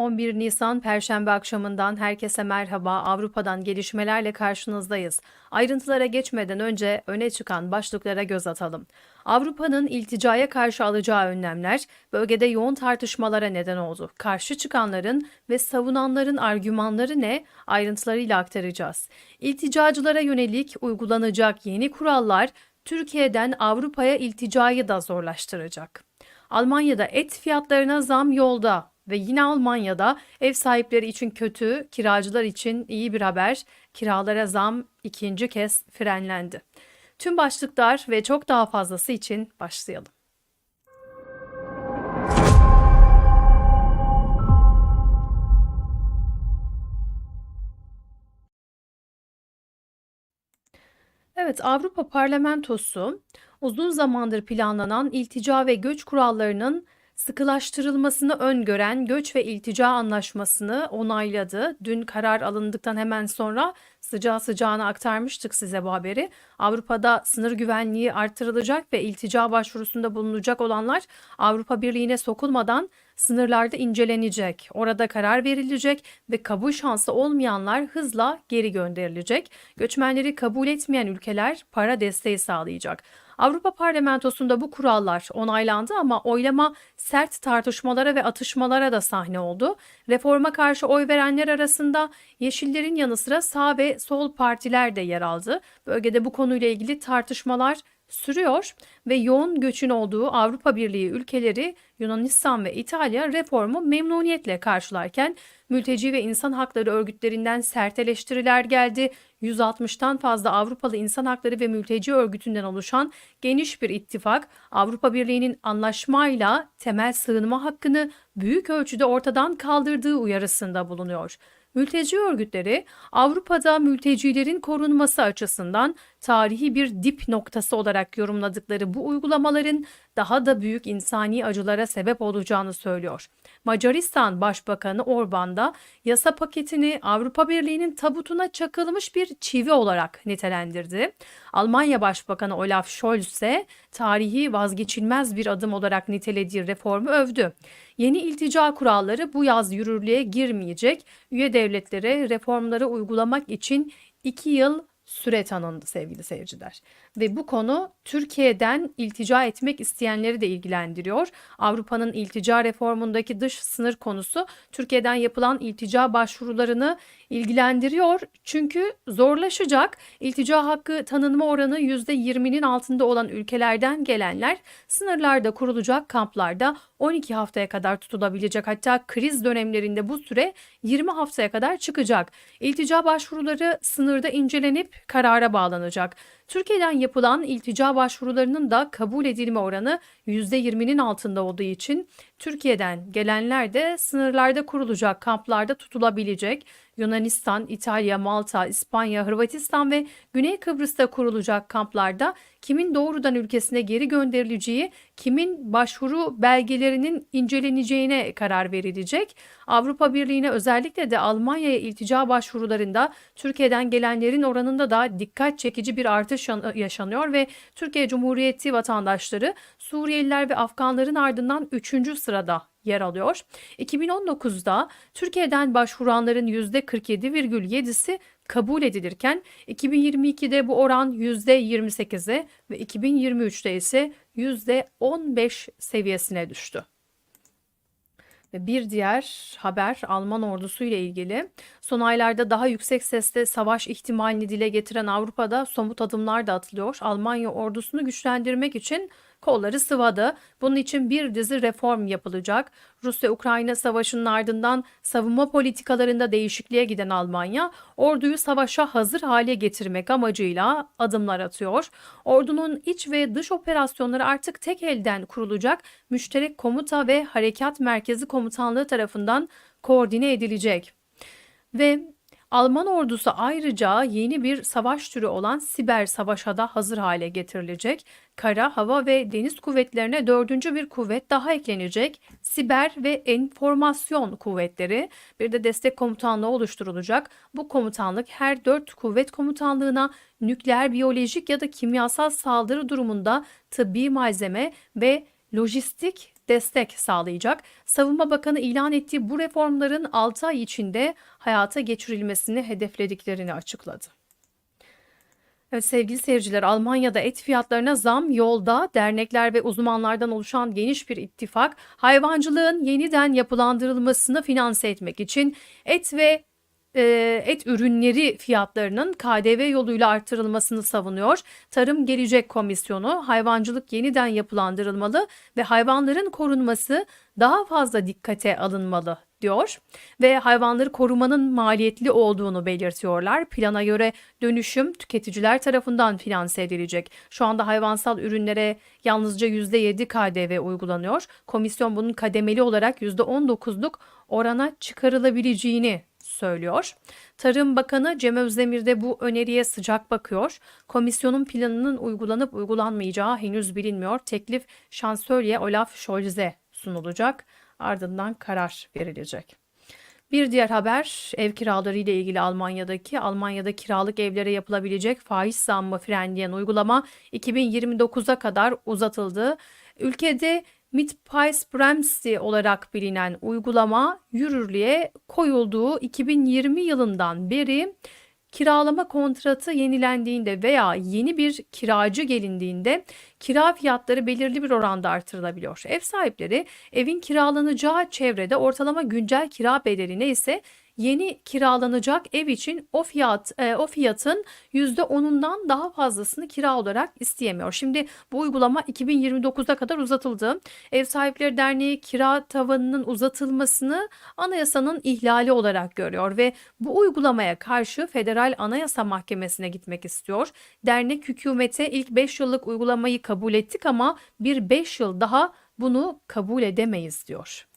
...11 Nisan Perşembe akşamından herkese merhaba. Avrupa'dan gelişmelerle karşınızdayız. Ayrıntılara geçmeden önce öne çıkan başlıklara göz atalım. Avrupa'nın ilticaya karşı alacağı önlemler bölgede yoğun tartışmalara neden oldu. Karşı çıkanların ve savunanların argümanları ne? Ayrıntılarıyla aktaracağız. İlticacılara yönelik uygulanacak yeni kurallar Türkiye'den Avrupa'ya ilticayı da zorlaştıracak. Almanya'da et fiyatlarına zam yolda ve yine Almanya'da ev sahipleri için kötü, kiracılar için iyi bir haber. Kiralara zam ikinci kez frenlendi. Tüm başlıklar ve çok daha fazlası için başlayalım. Evet, Avrupa Parlamentosu uzun zamandır planlanan iltica ve göç kurallarının sıkılaştırılmasını öngören Göç ve İltica Anlaşması'nı onayladı. Dün karar alındıktan hemen sonra sıcağı sıcağına aktarmıştık size bu haberi. Avrupa'da sınır güvenliği artırılacak ve iltica başvurusunda bulunacak olanlar Avrupa Birliği'ne sokulmadan sınırlarda incelenecek. Orada karar verilecek ve kabul şansı olmayanlar hızla geri gönderilecek. Göçmenleri kabul etmeyen ülkeler para desteği sağlayacak. Avrupa Parlamentosu'nda bu kurallar onaylandı ama oylama sert tartışmalara ve atışmalara da sahne oldu. Reforma karşı oy verenler arasında Yeşillerin yanı sıra sağ ve sol partiler de yer aldı. Bölgede bu konuyla ilgili tartışmalar sürüyor ve yoğun göçün olduğu Avrupa Birliği ülkeleri Yunanistan ve İtalya reformu memnuniyetle karşılarken mülteci ve insan hakları örgütlerinden sert eleştiriler geldi. 160'tan fazla Avrupalı insan hakları ve mülteci örgütünden oluşan geniş bir ittifak Avrupa Birliği'nin anlaşmayla temel sığınma hakkını büyük ölçüde ortadan kaldırdığı uyarısında bulunuyor. Mülteci örgütleri Avrupa'da mültecilerin korunması açısından tarihi bir dip noktası olarak yorumladıkları bu uygulamaların daha da büyük insani acılara sebep olacağını söylüyor. Macaristan Başbakanı Orban da yasa paketini Avrupa Birliği'nin tabutuna çakılmış bir çivi olarak nitelendirdi. Almanya Başbakanı Olaf Scholz ise tarihi vazgeçilmez bir adım olarak nitelediği reformu övdü. Yeni iltica kuralları bu yaz yürürlüğe girmeyecek. Üye devletlere reformları uygulamak için 2 yıl süre tanındı sevgili seyirciler. Ve bu konu Türkiye'den iltica etmek isteyenleri de ilgilendiriyor. Avrupa'nın iltica reformundaki dış sınır konusu Türkiye'den yapılan iltica başvurularını ilgilendiriyor. Çünkü zorlaşacak. İltica hakkı tanınma oranı %20'nin altında olan ülkelerden gelenler sınırlarda kurulacak kamplarda 12 haftaya kadar tutulabilecek. Hatta kriz dönemlerinde bu süre 20 haftaya kadar çıkacak. İltica başvuruları sınırda incelenip karara bağlanacak. Türkiye'den yapılan iltica başvurularının da kabul edilme oranı %20'nin altında olduğu için Türkiye'den gelenler de sınırlarda kurulacak kamplarda tutulabilecek. Yunanistan, İtalya, Malta, İspanya, Hırvatistan ve Güney Kıbrıs'ta kurulacak kamplarda kimin doğrudan ülkesine geri gönderileceği, kimin başvuru belgelerinin inceleneceğine karar verilecek. Avrupa Birliği'ne özellikle de Almanya'ya iltica başvurularında Türkiye'den gelenlerin oranında da dikkat çekici bir artış yaşanıyor ve Türkiye Cumhuriyeti vatandaşları Suriyeliler ve Afganların ardından 3. sırada yer alıyor. 2019'da Türkiye'den başvuranların %47,7'si kabul edilirken 2022'de bu oran %28'e ve 2023'te ise %15 seviyesine düştü. Ve bir diğer haber Alman ordusu ile ilgili. Son aylarda daha yüksek sesle savaş ihtimalini dile getiren Avrupa'da somut adımlar da atılıyor. Almanya ordusunu güçlendirmek için kolları sıvadı. Bunun için bir dizi reform yapılacak. Rusya-Ukrayna savaşının ardından savunma politikalarında değişikliğe giden Almanya, orduyu savaşa hazır hale getirmek amacıyla adımlar atıyor. Ordunun iç ve dış operasyonları artık tek elden kurulacak müşterek komuta ve harekat merkezi komutanlığı tarafından koordine edilecek. Ve Alman ordusu ayrıca yeni bir savaş türü olan siber savaşa da hazır hale getirilecek. Kara, hava ve deniz kuvvetlerine dördüncü bir kuvvet daha eklenecek. Siber ve enformasyon kuvvetleri bir de destek komutanlığı oluşturulacak. Bu komutanlık her dört kuvvet komutanlığına nükleer, biyolojik ya da kimyasal saldırı durumunda tıbbi malzeme ve lojistik destek sağlayacak. Savunma Bakanı ilan ettiği bu reformların 6 ay içinde hayata geçirilmesini hedeflediklerini açıkladı. Evet sevgili seyirciler Almanya'da et fiyatlarına zam yolda dernekler ve uzmanlardan oluşan geniş bir ittifak hayvancılığın yeniden yapılandırılmasını finanse etmek için et ve e, et ürünleri fiyatlarının KDV yoluyla artırılmasını savunuyor. Tarım Gelecek Komisyonu hayvancılık yeniden yapılandırılmalı ve hayvanların korunması daha fazla dikkate alınmalı diyor ve hayvanları korumanın maliyetli olduğunu belirtiyorlar. Plana göre dönüşüm tüketiciler tarafından finanse edilecek. Şu anda hayvansal ürünlere yalnızca %7 KDV uygulanıyor. Komisyon bunun kademeli olarak %19'luk orana çıkarılabileceğini söylüyor. Tarım Bakanı Cem Özdemir de bu öneriye sıcak bakıyor. Komisyonun planının uygulanıp uygulanmayacağı henüz bilinmiyor. Teklif şansölye Olaf Scholz'e sunulacak. Ardından karar verilecek. Bir diğer haber ev kiraları ile ilgili Almanya'daki Almanya'da kiralık evlere yapılabilecek faiz zammı frenleyen uygulama 2029'a kadar uzatıldı. Ülkede Mietpreisbremse olarak bilinen uygulama yürürlüğe koyulduğu 2020 yılından beri kiralama kontratı yenilendiğinde veya yeni bir kiracı gelindiğinde kira fiyatları belirli bir oranda artırılabiliyor. Ev sahipleri evin kiralanacağı çevrede ortalama güncel kira bedeline ise yeni kiralanacak ev için o fiyat e, o fiyatın %10'undan daha fazlasını kira olarak isteyemiyor. Şimdi bu uygulama 2029'a kadar uzatıldı. Ev Sahipleri Derneği kira tavanının uzatılmasını anayasanın ihlali olarak görüyor ve bu uygulamaya karşı Federal Anayasa Mahkemesi'ne gitmek istiyor. Dernek hükümete ilk 5 yıllık uygulamayı kabul ettik ama bir 5 yıl daha bunu kabul edemeyiz diyor.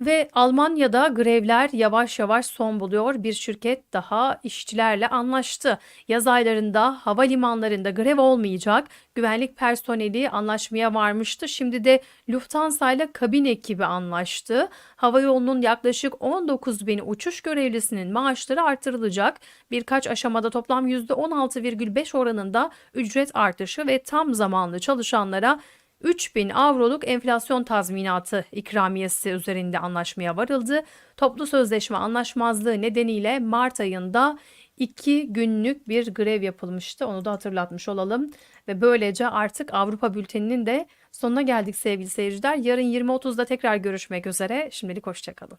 Ve Almanya'da grevler yavaş yavaş son buluyor. Bir şirket daha işçilerle anlaştı. Yaz aylarında havalimanlarında grev olmayacak. Güvenlik personeli anlaşmaya varmıştı. Şimdi de Lufthansa ile kabin ekibi anlaştı. Havayolunun yaklaşık 19 bin uçuş görevlisinin maaşları artırılacak. Birkaç aşamada toplam %16,5 oranında ücret artışı ve tam zamanlı çalışanlara 3000 avroluk enflasyon tazminatı ikramiyesi üzerinde anlaşmaya varıldı. Toplu sözleşme anlaşmazlığı nedeniyle Mart ayında 2 günlük bir grev yapılmıştı. Onu da hatırlatmış olalım. Ve böylece artık Avrupa bülteninin de sonuna geldik sevgili seyirciler. Yarın 20.30'da tekrar görüşmek üzere. Şimdilik hoşçakalın.